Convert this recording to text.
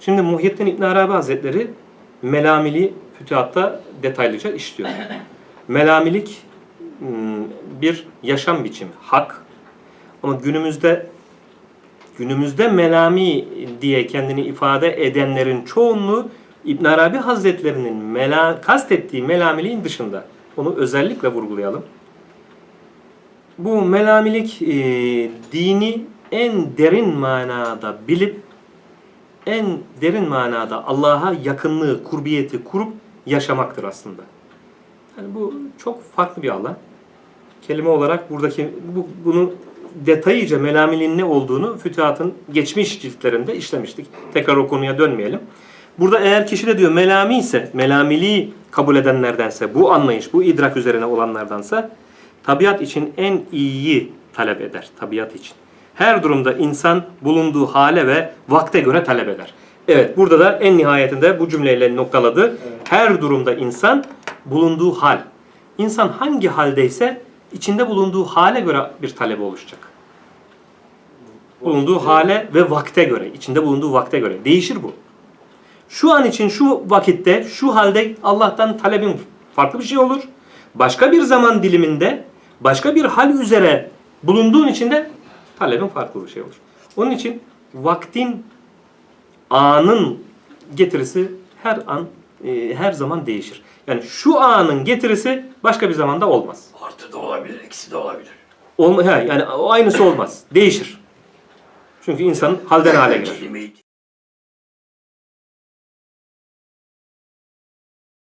Şimdi Muhyiddin İbn Arabi Hazretleri melamili fütühatta detaylıca işliyor. Melamilik hmm, bir yaşam biçimi, hak. Ama günümüzde günümüzde melami diye kendini ifade edenlerin çoğunluğu İbn Arabi Hazretlerinin mela, kastettiği melamiliğin dışında. Onu özellikle vurgulayalım. Bu melamilik e, dini en derin manada bilip en derin manada Allah'a yakınlığı, kurbiyeti kurup yaşamaktır aslında. Yani bu çok farklı bir alan. Kelime olarak buradaki bu, bunu detaylıca melamilin ne olduğunu fütühatın geçmiş ciltlerinde işlemiştik. Tekrar o konuya dönmeyelim. Burada eğer kişi de diyor melami ise, melamiliği kabul edenlerdense, bu anlayış, bu idrak üzerine olanlardansa tabiat için en iyiyi talep eder. Tabiat için. Her durumda insan bulunduğu hale ve vakte göre talep eder. Evet burada da en nihayetinde bu cümleyle noktaladı. Her durumda insan bulunduğu hal. İnsan hangi haldeyse içinde bulunduğu hale göre bir talebi oluşacak. Bulunduğu hale ve vakte göre, içinde bulunduğu vakte göre. Değişir bu. Şu an için şu vakitte, şu halde Allah'tan talebin farklı bir şey olur. Başka bir zaman diliminde, başka bir hal üzere bulunduğun için de talebin farklı bir şey olur. Onun için vaktin, anın getirisi her an, e, her zaman değişir. Yani şu anın getirisi başka bir zamanda olmaz. Artı da olabilir, eksi de olabilir. Olma, he, yani o aynısı olmaz. Değişir. Çünkü insan halden hale gelir.